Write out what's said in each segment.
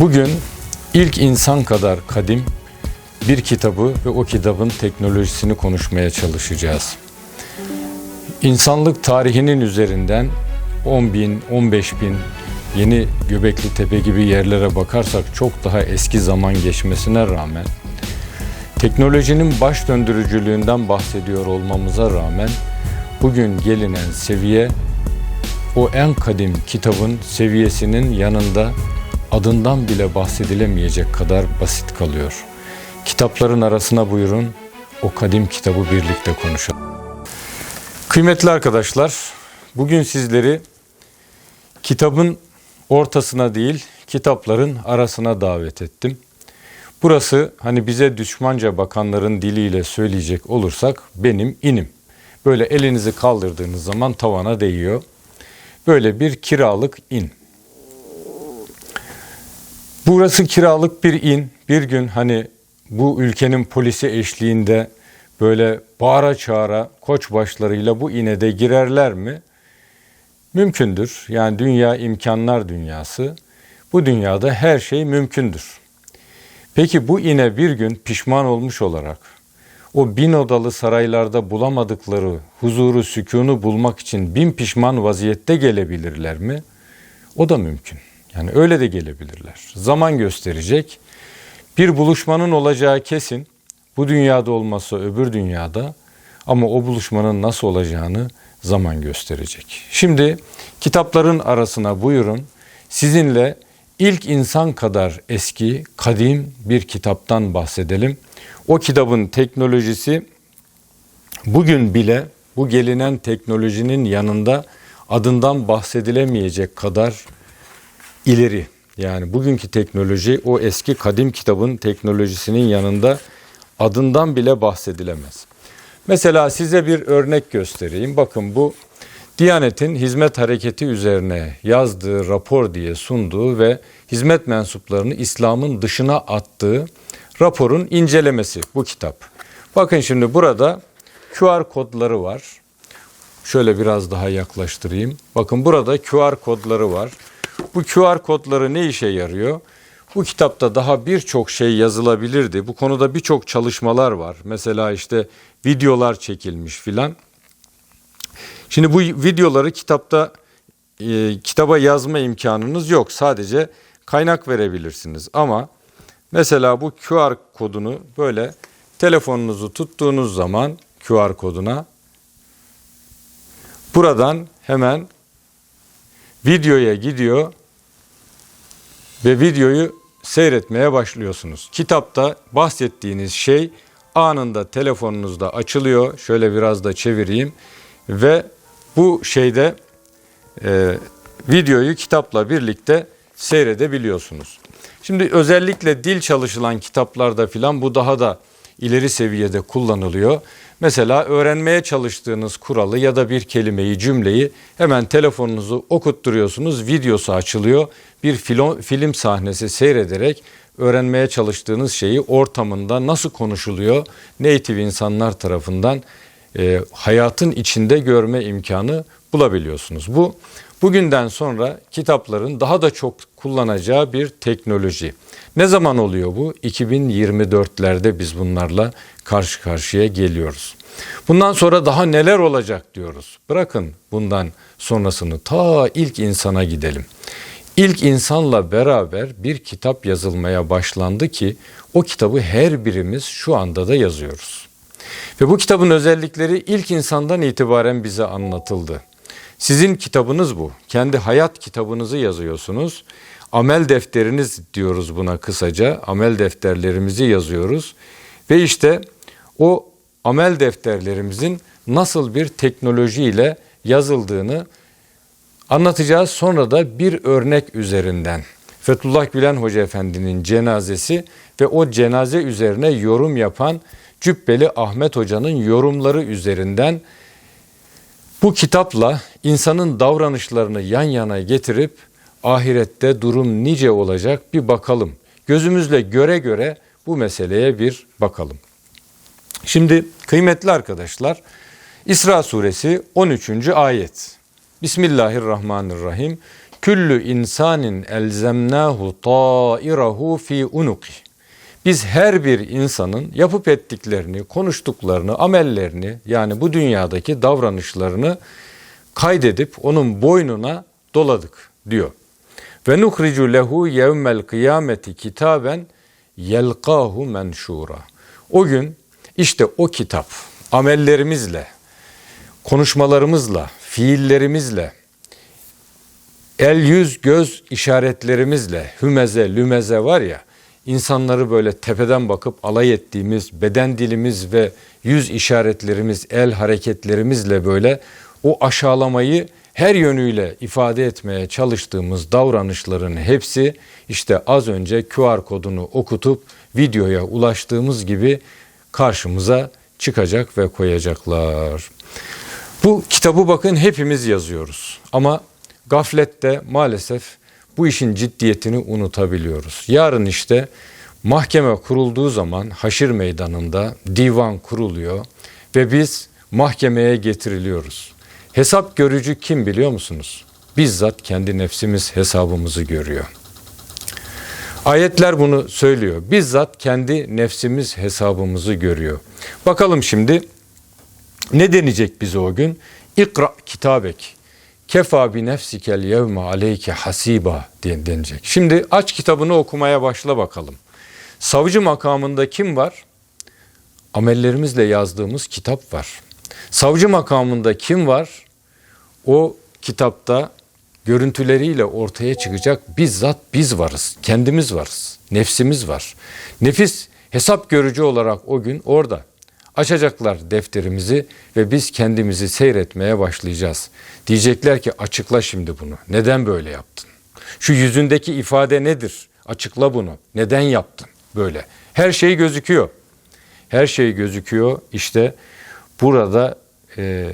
Bugün ilk insan kadar kadim bir kitabı ve o kitabın teknolojisini konuşmaya çalışacağız. İnsanlık tarihinin üzerinden 10 bin, 15 bin yeni Göbekli Tepe gibi yerlere bakarsak çok daha eski zaman geçmesine rağmen teknolojinin baş döndürücülüğünden bahsediyor olmamıza rağmen bugün gelinen seviye o en kadim kitabın seviyesinin yanında adından bile bahsedilemeyecek kadar basit kalıyor. Kitapların arasına buyurun, o kadim kitabı birlikte konuşalım. Kıymetli arkadaşlar, bugün sizleri kitabın ortasına değil, kitapların arasına davet ettim. Burası hani bize düşmanca bakanların diliyle söyleyecek olursak benim inim. Böyle elinizi kaldırdığınız zaman tavana değiyor. Böyle bir kiralık in. Burası kiralık bir in. Bir gün hani bu ülkenin polisi eşliğinde böyle bağıra çağıra koç başlarıyla bu ine de girerler mi? Mümkündür. Yani dünya imkanlar dünyası. Bu dünyada her şey mümkündür. Peki bu ine bir gün pişman olmuş olarak o bin odalı saraylarda bulamadıkları huzuru, sükunu bulmak için bin pişman vaziyette gelebilirler mi? O da mümkün. Yani öyle de gelebilirler. Zaman gösterecek. Bir buluşmanın olacağı kesin. Bu dünyada olmazsa öbür dünyada ama o buluşmanın nasıl olacağını zaman gösterecek. Şimdi kitapların arasına buyurun. Sizinle ilk insan kadar eski, kadim bir kitaptan bahsedelim. O kitabın teknolojisi bugün bile bu gelinen teknolojinin yanında adından bahsedilemeyecek kadar ileri. Yani bugünkü teknoloji o eski kadim kitabın teknolojisinin yanında adından bile bahsedilemez. Mesela size bir örnek göstereyim. Bakın bu Diyanet'in hizmet hareketi üzerine yazdığı rapor diye sunduğu ve hizmet mensuplarını İslam'ın dışına attığı raporun incelemesi bu kitap. Bakın şimdi burada QR kodları var. Şöyle biraz daha yaklaştırayım. Bakın burada QR kodları var. Bu QR kodları ne işe yarıyor? Bu kitapta daha birçok şey yazılabilirdi. Bu konuda birçok çalışmalar var. Mesela işte videolar çekilmiş filan. Şimdi bu videoları kitapta e, kitaba yazma imkanınız yok. Sadece kaynak verebilirsiniz. Ama mesela bu QR kodunu böyle telefonunuzu tuttuğunuz zaman QR koduna buradan hemen videoya gidiyor ve videoyu seyretmeye başlıyorsunuz. Kitapta bahsettiğiniz şey anında telefonunuzda açılıyor. Şöyle biraz da çevireyim ve bu şeyde e, videoyu kitapla birlikte seyredebiliyorsunuz. Şimdi özellikle dil çalışılan kitaplarda filan bu daha da ileri seviyede kullanılıyor. Mesela öğrenmeye çalıştığınız kuralı ya da bir kelimeyi, cümleyi hemen telefonunuzu okutturuyorsunuz, videosu açılıyor. Bir film, sahnesi seyrederek öğrenmeye çalıştığınız şeyi ortamında nasıl konuşuluyor native insanlar tarafından e, hayatın içinde görme imkanı bulabiliyorsunuz. Bu bugünden sonra kitapların daha da çok kullanacağı bir teknoloji. Ne zaman oluyor bu? 2024'lerde biz bunlarla karşı karşıya geliyoruz. Bundan sonra daha neler olacak diyoruz. Bırakın bundan sonrasını ta ilk insana gidelim. İlk insanla beraber bir kitap yazılmaya başlandı ki o kitabı her birimiz şu anda da yazıyoruz. Ve bu kitabın özellikleri ilk insandan itibaren bize anlatıldı. Sizin kitabınız bu. Kendi hayat kitabınızı yazıyorsunuz. Amel defteriniz diyoruz buna kısaca. Amel defterlerimizi yazıyoruz. Ve işte o amel defterlerimizin nasıl bir teknolojiyle yazıldığını anlatacağız. Sonra da bir örnek üzerinden Fethullah Gülen Hoca Efendi'nin cenazesi ve o cenaze üzerine yorum yapan Cübbeli Ahmet Hoca'nın yorumları üzerinden bu kitapla insanın davranışlarını yan yana getirip ahirette durum nice olacak bir bakalım. Gözümüzle göre göre bu meseleye bir bakalım. Şimdi kıymetli arkadaşlar İsra suresi 13. ayet. Bismillahirrahmanirrahim. küllü insanin elzemnahu ta'irahu fi unuki. Biz her bir insanın yapıp ettiklerini, konuştuklarını, amellerini yani bu dünyadaki davranışlarını kaydedip onun boynuna doladık diyor. Ve nuhricu lehu yevmel kıyameti kitaben yelkahu menşura. O gün işte o kitap amellerimizle, konuşmalarımızla, fiillerimizle, el yüz göz işaretlerimizle hümeze lümeze var ya insanları böyle tepeden bakıp alay ettiğimiz beden dilimiz ve yüz işaretlerimiz el hareketlerimizle böyle o aşağılamayı her yönüyle ifade etmeye çalıştığımız davranışların hepsi işte az önce QR kodunu okutup videoya ulaştığımız gibi karşımıza çıkacak ve koyacaklar. Bu kitabı bakın hepimiz yazıyoruz ama gaflette maalesef bu işin ciddiyetini unutabiliyoruz. Yarın işte mahkeme kurulduğu zaman haşir meydanında divan kuruluyor ve biz mahkemeye getiriliyoruz. Hesap görücü kim biliyor musunuz? Bizzat kendi nefsimiz hesabımızı görüyor. Ayetler bunu söylüyor. Bizzat kendi nefsimiz hesabımızı görüyor. Bakalım şimdi ne denecek bize o gün? İkra kitabek. Kefa bi nefsikel yevme aleyke hasiba diye denecek. Şimdi aç kitabını okumaya başla bakalım. Savcı makamında kim var? Amellerimizle yazdığımız kitap var. Savcı makamında kim var? O kitapta görüntüleriyle ortaya çıkacak bizzat biz varız. Kendimiz varız. Nefsimiz var. Nefis hesap görücü olarak o gün orada. Açacaklar defterimizi ve biz kendimizi seyretmeye başlayacağız. Diyecekler ki açıkla şimdi bunu. Neden böyle yaptın? Şu yüzündeki ifade nedir? Açıkla bunu. Neden yaptın böyle? Her şey gözüküyor. Her şey gözüküyor. İşte burada e,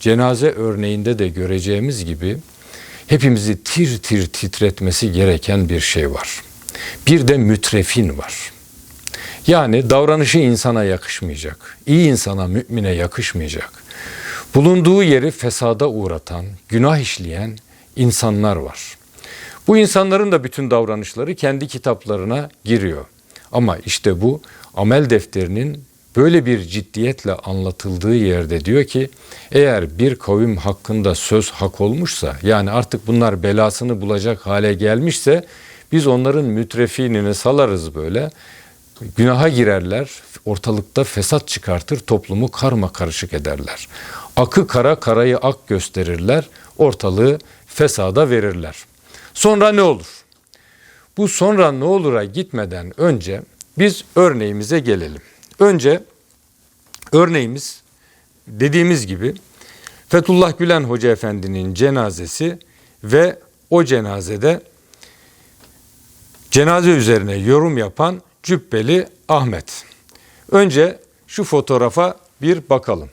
cenaze örneğinde de göreceğimiz gibi hepimizi tir tir titretmesi gereken bir şey var. Bir de mütrefin var. Yani davranışı insana yakışmayacak. iyi insana, mümine yakışmayacak. Bulunduğu yeri fesada uğratan, günah işleyen insanlar var. Bu insanların da bütün davranışları kendi kitaplarına giriyor. Ama işte bu amel defterinin böyle bir ciddiyetle anlatıldığı yerde diyor ki eğer bir kavim hakkında söz hak olmuşsa yani artık bunlar belasını bulacak hale gelmişse biz onların mütrefinini salarız böyle günaha girerler, ortalıkta fesat çıkartır, toplumu karma karışık ederler. Akı kara, karayı ak gösterirler, ortalığı fesada verirler. Sonra ne olur? Bu sonra ne olur'a gitmeden önce biz örneğimize gelelim. Önce örneğimiz dediğimiz gibi Fethullah Gülen Hoca Efendi'nin cenazesi ve o cenazede cenaze üzerine yorum yapan Cübbeli Ahmet. Önce şu fotoğrafa bir bakalım.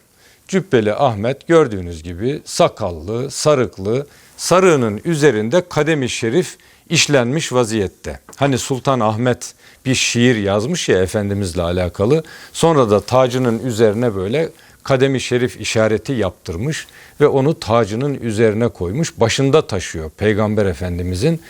Cübbeli Ahmet gördüğünüz gibi sakallı, sarıklı, sarığının üzerinde kademi şerif işlenmiş vaziyette. Hani Sultan Ahmet bir şiir yazmış ya Efendimizle alakalı. Sonra da tacının üzerine böyle kademi şerif işareti yaptırmış ve onu tacının üzerine koymuş. Başında taşıyor Peygamber Efendimizin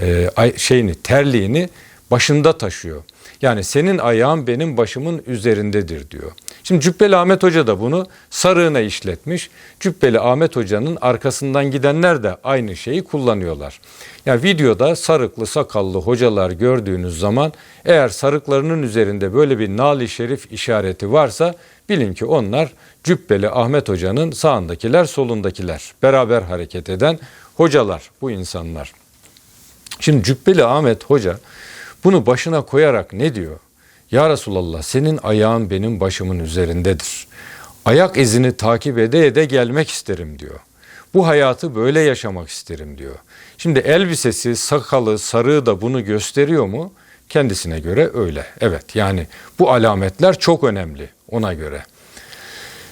e, şeyini, terliğini başında taşıyor. Yani senin ayağın benim başımın üzerindedir diyor. Şimdi Cübbeli Ahmet Hoca da bunu sarığına işletmiş. Cübbeli Ahmet Hoca'nın arkasından gidenler de aynı şeyi kullanıyorlar. Yani videoda sarıklı sakallı hocalar gördüğünüz zaman eğer sarıklarının üzerinde böyle bir nali şerif işareti varsa bilin ki onlar Cübbeli Ahmet Hoca'nın sağındakiler solundakiler. Beraber hareket eden hocalar bu insanlar. Şimdi Cübbeli Ahmet Hoca bunu başına koyarak ne diyor? Ya Resulallah senin ayağın benim başımın üzerindedir. Ayak izini takip ede ede gelmek isterim diyor. Bu hayatı böyle yaşamak isterim diyor. Şimdi elbisesi, sakalı, sarığı da bunu gösteriyor mu? Kendisine göre öyle. Evet yani bu alametler çok önemli ona göre.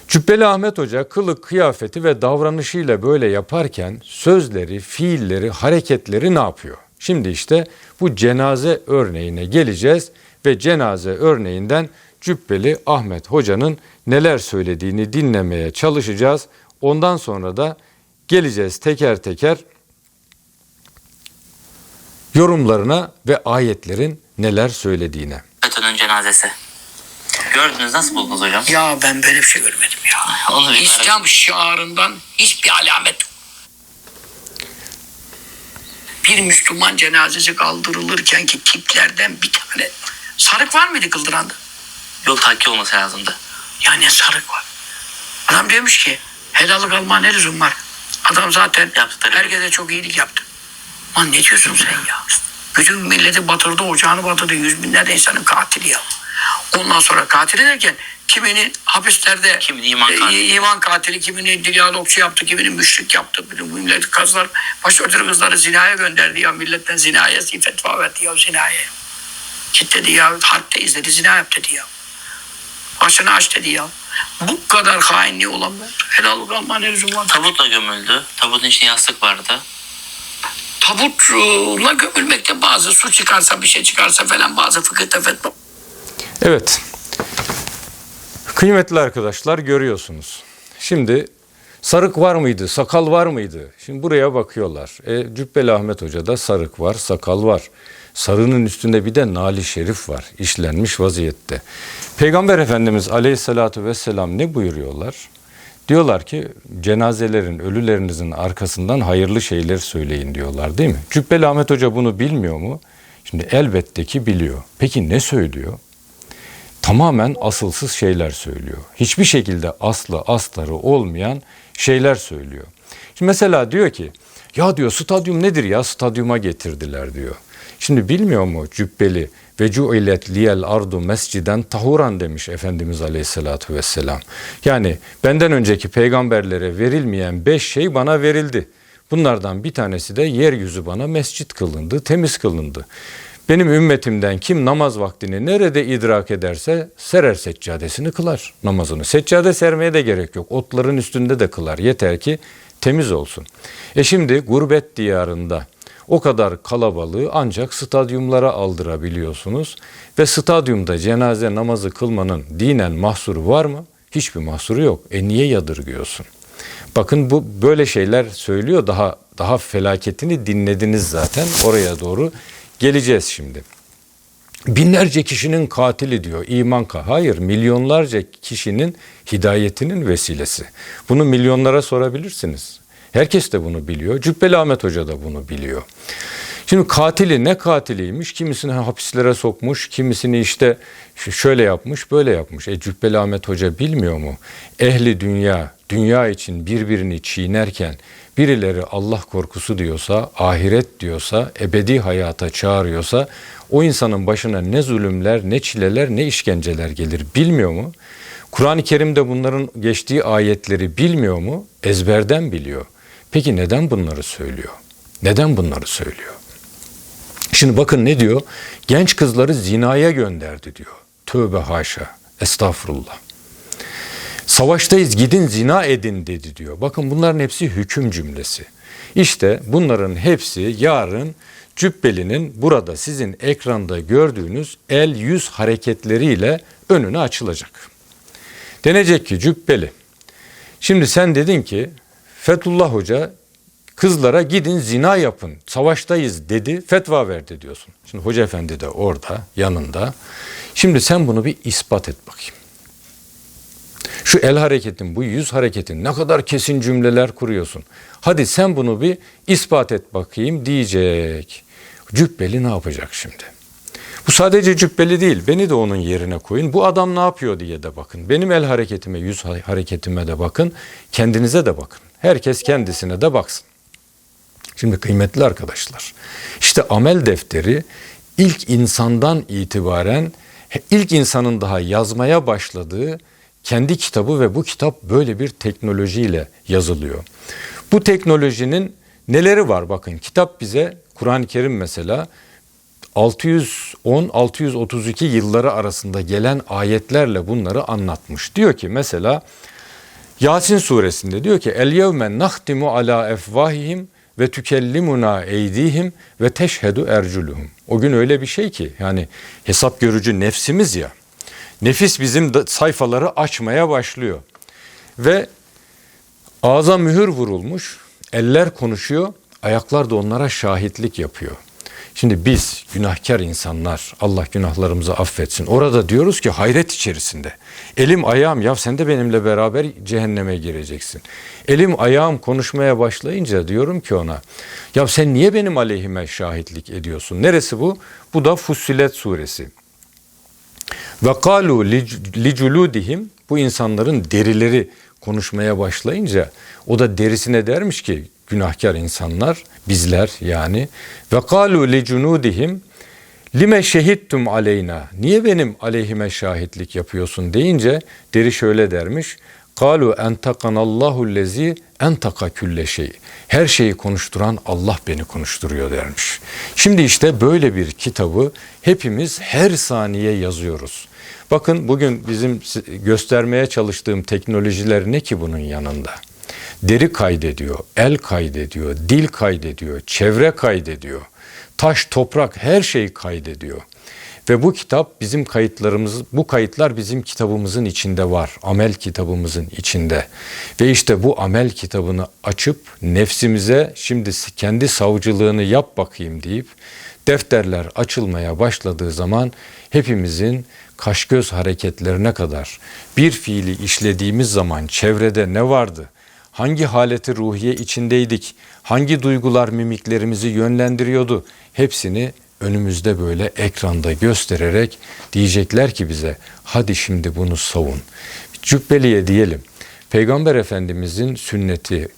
Cübbeli Ahmet Hoca kılık, kıyafeti ve davranışıyla böyle yaparken sözleri, fiilleri, hareketleri ne yapıyor? Şimdi işte bu cenaze örneğine geleceğiz ve cenaze örneğinden Cübbeli Ahmet Hoca'nın neler söylediğini dinlemeye çalışacağız. Ondan sonra da geleceğiz teker teker yorumlarına ve ayetlerin neler söylediğine. FETÖ'nün cenazesi. Gördünüz nasıl buldunuz hocam? Ya ben böyle bir şey görmedim ya. Onu bir İslam şiarından hiçbir alamet. Bir Müslüman cenazesi kaldırılırken ki tiplerden bir tane sarık var mıydı kıldıranda? Yok takki olması lazımdı. Ya ne sarık var? Adam demiş ki helallik alma ne lüzum var? Adam zaten Yaptı herkese çok iyilik yaptı. Lan ne diyorsun sen ya? Bütün milleti batırdı, ocağını batırdı. Yüz binlerce insanın katili ya. Ondan sonra katili derken kiminin hapislerde Kiminin iman e, katili. iman katili, kiminin diyalogçu yaptı, kiminin müşrik yaptı. Bütün bu millet kızlar, başörtülü kızları zinaya gönderdi ya. Milletten zinaya fetva verdi ya zinaya. Git dedi ya, harpteyiz dedi, zina yap dedi ya. Başını aç dedi ya. Bu kadar hainliği olan ben. Helallik alma ne lüzum var? Tabutla gömüldü. Tabutun içinde yastık vardı. Tabutla gömülmekte bazı su çıkarsa bir şey çıkarsa falan bazı fıkıhta fetva Evet. Kıymetli arkadaşlar görüyorsunuz. Şimdi sarık var mıydı, sakal var mıydı? Şimdi buraya bakıyorlar. E, Cübbeli Ahmet Hoca'da sarık var, sakal var. Sarının üstünde bir de nali şerif var, işlenmiş vaziyette. Peygamber Efendimiz Aleyhisselatü Vesselam ne buyuruyorlar? Diyorlar ki cenazelerin, ölülerinizin arkasından hayırlı şeyler söyleyin diyorlar değil mi? Cübbeli Ahmet Hoca bunu bilmiyor mu? Şimdi elbette ki biliyor. Peki ne söylüyor? Tamamen asılsız şeyler söylüyor. Hiçbir şekilde aslı astarı olmayan şeyler söylüyor. Şimdi mesela diyor ki ya diyor stadyum nedir ya stadyuma getirdiler diyor. Şimdi bilmiyor mu cübbeli ve cuilet liyel ardu mesciden tahuran demiş Efendimiz Aleyhisselatü Vesselam. Yani benden önceki peygamberlere verilmeyen beş şey bana verildi. Bunlardan bir tanesi de yeryüzü bana mescit kılındı, temiz kılındı. Benim ümmetimden kim namaz vaktini nerede idrak ederse serer seccadesini kılar namazını. Seccade sermeye de gerek yok. Otların üstünde de kılar. Yeter ki temiz olsun. E şimdi gurbet diyarında o kadar kalabalığı ancak stadyumlara aldırabiliyorsunuz. Ve stadyumda cenaze namazı kılmanın dinen mahsuru var mı? Hiçbir mahsuru yok. E niye yadırgıyorsun? Bakın bu böyle şeyler söylüyor. Daha daha felaketini dinlediniz zaten. Oraya doğru geleceğiz şimdi. Binlerce kişinin katili diyor iman ka. Hayır milyonlarca kişinin hidayetinin vesilesi. Bunu milyonlara sorabilirsiniz. Herkes de bunu biliyor. Cübbeli Ahmet Hoca da bunu biliyor. Şimdi katili ne katiliymiş? Kimisini hapislere sokmuş, kimisini işte şöyle yapmış, böyle yapmış. E Cübbeli Ahmet Hoca bilmiyor mu? Ehli dünya, dünya için birbirini çiğnerken birileri Allah korkusu diyorsa, ahiret diyorsa, ebedi hayata çağırıyorsa o insanın başına ne zulümler, ne çileler, ne işkenceler gelir bilmiyor mu? Kur'an-ı Kerim'de bunların geçtiği ayetleri bilmiyor mu? Ezberden biliyor. Peki neden bunları söylüyor? Neden bunları söylüyor? Şimdi bakın ne diyor? Genç kızları zinaya gönderdi diyor. Tövbe haşa. Estağfurullah. Savaştayız gidin zina edin dedi diyor. Bakın bunların hepsi hüküm cümlesi. İşte bunların hepsi yarın Cübbeli'nin burada sizin ekranda gördüğünüz el yüz hareketleriyle önüne açılacak. Denecek ki Cübbeli. Şimdi sen dedin ki Fethullah Hoca kızlara gidin zina yapın savaştayız dedi fetva verdi diyorsun. Şimdi Hoca Efendi de orada yanında. Şimdi sen bunu bir ispat et bakayım. Şu el hareketin, bu yüz hareketin ne kadar kesin cümleler kuruyorsun. Hadi sen bunu bir ispat et bakayım diyecek. Cübbeli ne yapacak şimdi? Bu sadece cübbeli değil. Beni de onun yerine koyun. Bu adam ne yapıyor diye de bakın. Benim el hareketime, yüz hareketime de bakın. Kendinize de bakın. Herkes kendisine de baksın. Şimdi kıymetli arkadaşlar. işte amel defteri ilk insandan itibaren ilk insanın daha yazmaya başladığı kendi kitabı ve bu kitap böyle bir teknolojiyle yazılıyor. Bu teknolojinin neleri var bakın kitap bize Kur'an-ı Kerim mesela 610-632 yılları arasında gelen ayetlerle bunları anlatmış. Diyor ki mesela Yasin suresinde diyor ki El yevme nahtimu ala efvahihim ve tükellimuna eydihim ve teşhedü erculuhum. O gün öyle bir şey ki yani hesap görücü nefsimiz ya. Nefis bizim sayfaları açmaya başlıyor. Ve ağza mühür vurulmuş, eller konuşuyor, ayaklar da onlara şahitlik yapıyor. Şimdi biz günahkar insanlar Allah günahlarımızı affetsin. Orada diyoruz ki hayret içerisinde. Elim ayağım ya sen de benimle beraber cehenneme gireceksin. Elim ayağım konuşmaya başlayınca diyorum ki ona ya sen niye benim aleyhime şahitlik ediyorsun? Neresi bu? Bu da Fussilet suresi. Ve kalu liculudihim bu insanların derileri konuşmaya başlayınca o da derisine dermiş ki günahkar insanlar bizler yani ve kalu licunudihim lime şehittum aleyna niye benim aleyhime şahitlik yapıyorsun deyince deri şöyle dermiş kalu entakanallahu lezi entaka külle şey her şeyi konuşturan Allah beni konuşturuyor dermiş. Şimdi işte böyle bir kitabı hepimiz her saniye yazıyoruz. Bakın bugün bizim göstermeye çalıştığım teknolojiler ne ki bunun yanında? Deri kaydediyor, el kaydediyor, dil kaydediyor, çevre kaydediyor. Taş, toprak her şey kaydediyor. Ve bu kitap bizim kayıtlarımız, bu kayıtlar bizim kitabımızın içinde var. Amel kitabımızın içinde. Ve işte bu amel kitabını açıp nefsimize şimdi kendi savcılığını yap bakayım deyip defterler açılmaya başladığı zaman hepimizin kaş göz hareketlerine kadar bir fiili işlediğimiz zaman çevrede ne vardı? Hangi haleti ruhiye içindeydik? Hangi duygular mimiklerimizi yönlendiriyordu? Hepsini önümüzde böyle ekranda göstererek diyecekler ki bize hadi şimdi bunu savun. Cübbeliye diyelim. Peygamber Efendimizin sünneti,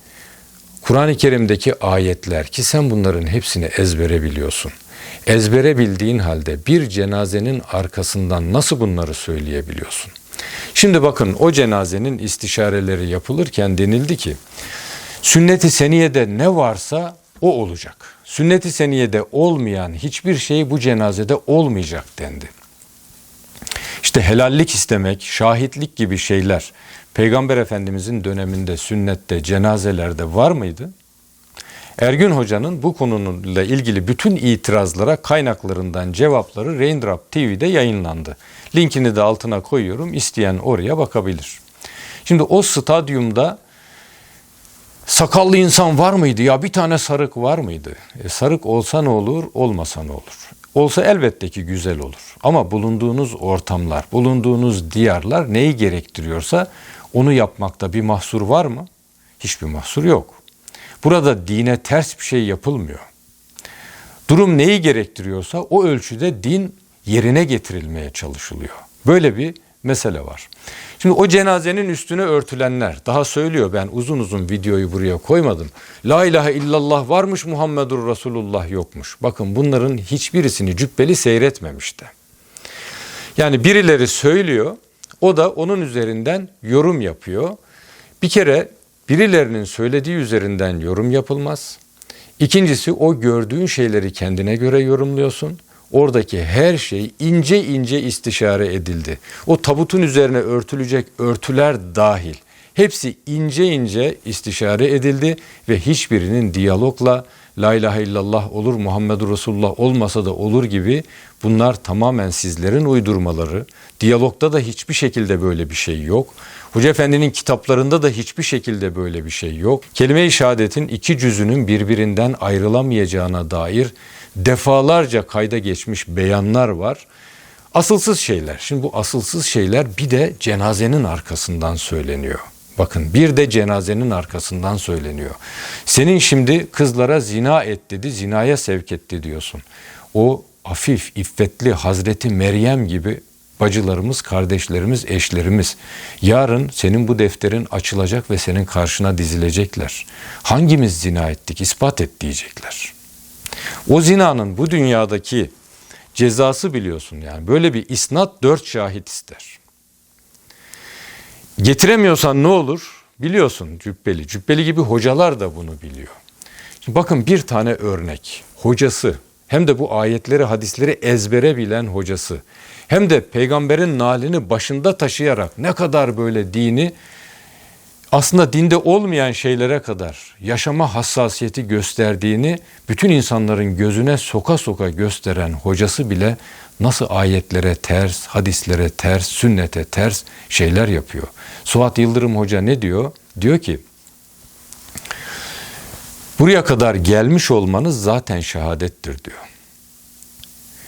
Kur'an-ı Kerim'deki ayetler ki sen bunların hepsini ezbere biliyorsun. Ezbere bildiğin halde bir cenazenin arkasından nasıl bunları söyleyebiliyorsun? Şimdi bakın o cenazenin istişareleri yapılırken denildi ki sünnet-i seniyede ne varsa o olacak. Sünnet-i seniyede olmayan hiçbir şey bu cenazede olmayacak dendi. İşte helallik istemek, şahitlik gibi şeyler Peygamber Efendimizin döneminde sünnette, cenazelerde var mıydı? Ergün Hoca'nın bu konuyla ilgili bütün itirazlara kaynaklarından cevapları Raindrop TV'de yayınlandı. Linkini de altına koyuyorum. İsteyen oraya bakabilir. Şimdi o stadyumda sakallı insan var mıydı ya bir tane sarık var mıydı? E, sarık olsa ne olur, olmasa ne olur? Olsa elbette ki güzel olur. Ama bulunduğunuz ortamlar, bulunduğunuz diyarlar neyi gerektiriyorsa onu yapmakta bir mahsur var mı? Hiçbir mahsur yok. Burada dine ters bir şey yapılmıyor. Durum neyi gerektiriyorsa o ölçüde din yerine getirilmeye çalışılıyor. Böyle bir mesele var. Şimdi o cenazenin üstüne örtülenler daha söylüyor ben uzun uzun videoyu buraya koymadım. La ilahe illallah varmış Muhammedur Resulullah yokmuş. Bakın bunların hiçbirisini cübbeli seyretmemişti. Yani birileri söylüyor o da onun üzerinden yorum yapıyor. Bir kere birilerinin söylediği üzerinden yorum yapılmaz. İkincisi o gördüğün şeyleri kendine göre yorumluyorsun. Oradaki her şey ince ince istişare edildi. O tabutun üzerine örtülecek örtüler dahil. Hepsi ince ince istişare edildi ve hiçbirinin diyalogla La ilahe illallah olur Muhammedur Resulullah olmasa da olur gibi bunlar tamamen sizlerin uydurmaları. Diyalogda da hiçbir şekilde böyle bir şey yok. Hoca Efendi'nin kitaplarında da hiçbir şekilde böyle bir şey yok. Kelime-i şehadetin iki cüzünün birbirinden ayrılamayacağına dair defalarca kayda geçmiş beyanlar var. Asılsız şeyler. Şimdi bu asılsız şeyler bir de cenazenin arkasından söyleniyor. Bakın bir de cenazenin arkasından söyleniyor. Senin şimdi kızlara zina et dedi, zinaya sevk etti diyorsun. O afif, iffetli Hazreti Meryem gibi bacılarımız, kardeşlerimiz, eşlerimiz. Yarın senin bu defterin açılacak ve senin karşına dizilecekler. Hangimiz zina ettik, ispat et diyecekler. O zinanın bu dünyadaki cezası biliyorsun yani. Böyle bir isnat dört şahit ister. Getiremiyorsan ne olur? Biliyorsun cübbeli. Cübbeli gibi hocalar da bunu biliyor. Şimdi bakın bir tane örnek. Hocası hem de bu ayetleri, hadisleri ezbere bilen hocası hem de peygamberin nalini başında taşıyarak ne kadar böyle dini aslında dinde olmayan şeylere kadar yaşama hassasiyeti gösterdiğini bütün insanların gözüne soka soka gösteren hocası bile nasıl ayetlere ters, hadislere ters, sünnete ters şeyler yapıyor. Suat Yıldırım Hoca ne diyor? Diyor ki buraya kadar gelmiş olmanız zaten şehadettir diyor.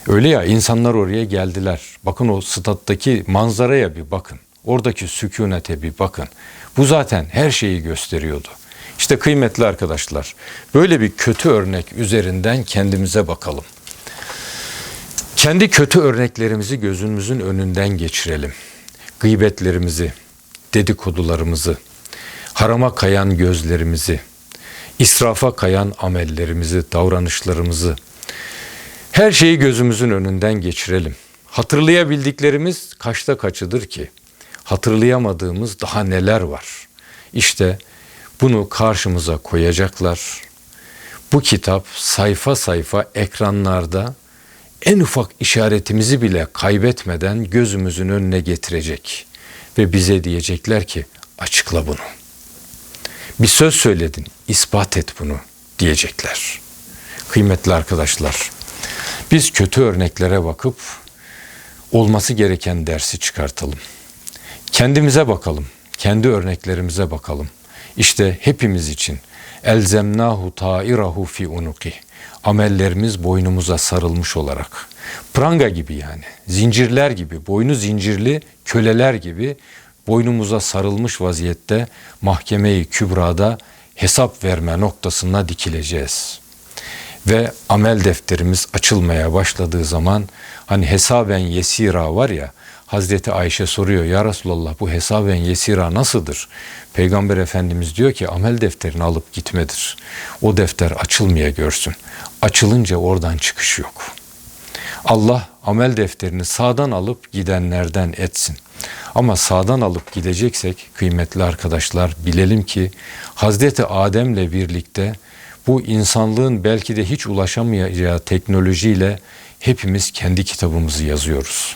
Öyle ya insanlar oraya geldiler. Bakın o stat'taki manzaraya bir bakın. Oradaki sükunete bir bakın. Bu zaten her şeyi gösteriyordu. İşte kıymetli arkadaşlar, böyle bir kötü örnek üzerinden kendimize bakalım. Kendi kötü örneklerimizi gözümüzün önünden geçirelim. Gıybetlerimizi, dedikodularımızı, harama kayan gözlerimizi, israfa kayan amellerimizi, davranışlarımızı, her şeyi gözümüzün önünden geçirelim. Hatırlayabildiklerimiz kaçta kaçıdır ki? Hatırlayamadığımız daha neler var? İşte bunu karşımıza koyacaklar. Bu kitap sayfa sayfa ekranlarda en ufak işaretimizi bile kaybetmeden gözümüzün önüne getirecek ve bize diyecekler ki açıkla bunu. Bir söz söyledin, ispat et bunu diyecekler. Kıymetli arkadaşlar, biz kötü örneklere bakıp olması gereken dersi çıkartalım. Kendimize bakalım, kendi örneklerimize bakalım. İşte hepimiz için elzemnahu ta'irahu fi unuki. Amellerimiz boynumuza sarılmış olarak. Pranga gibi yani. Zincirler gibi, boynu zincirli köleler gibi boynumuza sarılmış vaziyette mahkemeyi kübrada hesap verme noktasına dikileceğiz. Ve amel defterimiz açılmaya başladığı zaman hani hesaben yesira var ya Hazreti Ayşe soruyor ya Resulallah bu hesaben yesira nasıldır? Peygamber Efendimiz diyor ki amel defterini alıp gitmedir. O defter açılmaya görsün. Açılınca oradan çıkış yok. Allah amel defterini sağdan alıp gidenlerden etsin. Ama sağdan alıp gideceksek kıymetli arkadaşlar bilelim ki Hazreti Adem'le birlikte bu insanlığın belki de hiç ulaşamayacağı teknolojiyle hepimiz kendi kitabımızı yazıyoruz.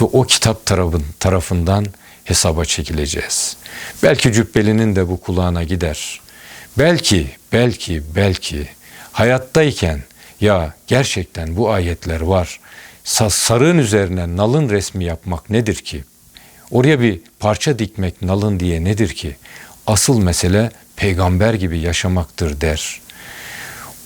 Ve o kitap tarafın, tarafından hesaba çekileceğiz. Belki cübbelinin de bu kulağına gider. Belki, belki, belki hayattayken ya gerçekten bu ayetler var. Sa- Sarığın üzerine nalın resmi yapmak nedir ki? Oraya bir parça dikmek nalın diye nedir ki? Asıl mesele peygamber gibi yaşamaktır der.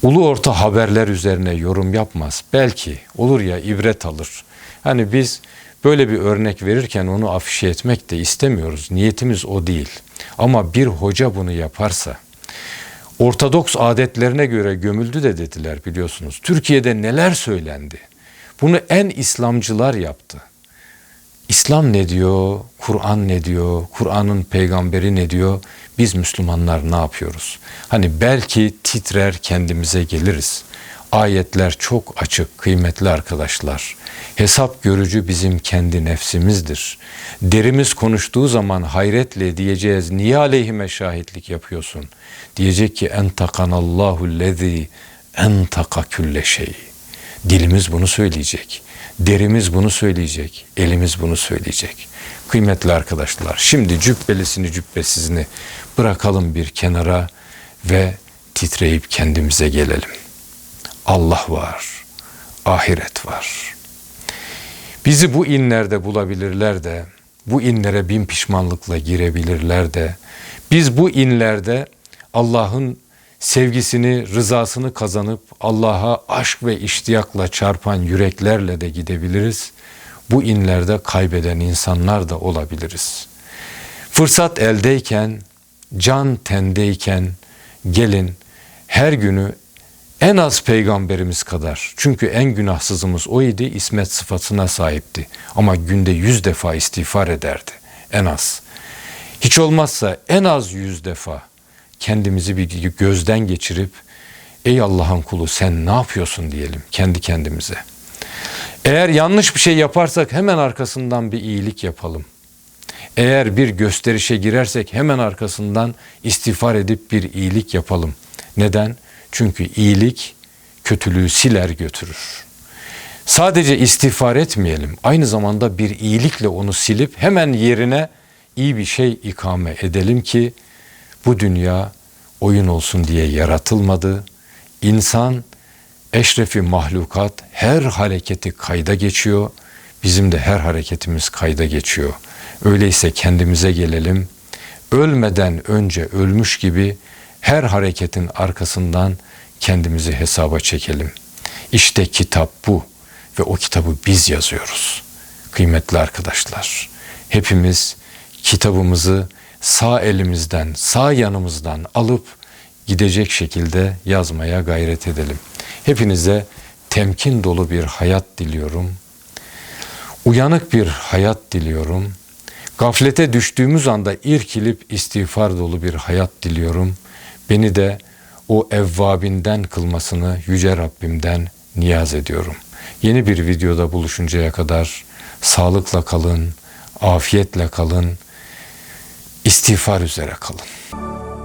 Ulu orta haberler üzerine yorum yapmaz. Belki olur ya ibret alır. Hani biz böyle bir örnek verirken onu afişe etmek de istemiyoruz. Niyetimiz o değil. Ama bir hoca bunu yaparsa, Ortodoks adetlerine göre gömüldü de dediler biliyorsunuz. Türkiye'de neler söylendi? Bunu en İslamcılar yaptı. İslam ne diyor? Kur'an ne diyor? Kur'an'ın peygamberi ne diyor? Biz Müslümanlar ne yapıyoruz? Hani belki titrer kendimize geliriz. Ayetler çok açık kıymetli arkadaşlar. Hesap görücü bizim kendi nefsimizdir. Derimiz konuştuğu zaman hayretle diyeceğiz niye aleyhime şahitlik yapıyorsun? Diyecek ki en takanallahu lezi en taka külle şey. Dilimiz bunu söyleyecek. Derimiz bunu söyleyecek. Elimiz bunu söyleyecek. Kıymetli arkadaşlar şimdi cübbelisini cübbesizini bırakalım bir kenara ve titreyip kendimize gelelim. Allah var, ahiret var. Bizi bu inlerde bulabilirler de, bu inlere bin pişmanlıkla girebilirler de, biz bu inlerde Allah'ın sevgisini, rızasını kazanıp Allah'a aşk ve iştiyakla çarpan yüreklerle de gidebiliriz. Bu inlerde kaybeden insanlar da olabiliriz. Fırsat eldeyken, can tendeyken gelin her günü en az peygamberimiz kadar. Çünkü en günahsızımız o idi, ismet sıfatına sahipti. Ama günde yüz defa istiğfar ederdi. En az. Hiç olmazsa en az yüz defa kendimizi bir gözden geçirip ey Allah'ın kulu sen ne yapıyorsun diyelim kendi kendimize. Eğer yanlış bir şey yaparsak hemen arkasından bir iyilik yapalım. Eğer bir gösterişe girersek hemen arkasından istiğfar edip bir iyilik yapalım. Neden? Çünkü iyilik kötülüğü siler götürür. Sadece istiğfar etmeyelim. Aynı zamanda bir iyilikle onu silip hemen yerine iyi bir şey ikame edelim ki bu dünya oyun olsun diye yaratılmadı. İnsan eşrefi mahlukat her hareketi kayda geçiyor. Bizim de her hareketimiz kayda geçiyor. Öyleyse kendimize gelelim. Ölmeden önce ölmüş gibi her hareketin arkasından kendimizi hesaba çekelim. İşte kitap bu ve o kitabı biz yazıyoruz. Kıymetli arkadaşlar, hepimiz kitabımızı sağ elimizden, sağ yanımızdan alıp gidecek şekilde yazmaya gayret edelim. Hepinize temkin dolu bir hayat diliyorum. Uyanık bir hayat diliyorum. Gaflete düştüğümüz anda irkilip istiğfar dolu bir hayat diliyorum. Beni de o evvabinden kılmasını yüce Rabbimden niyaz ediyorum. Yeni bir videoda buluşuncaya kadar sağlıkla kalın, afiyetle kalın, istiğfar üzere kalın.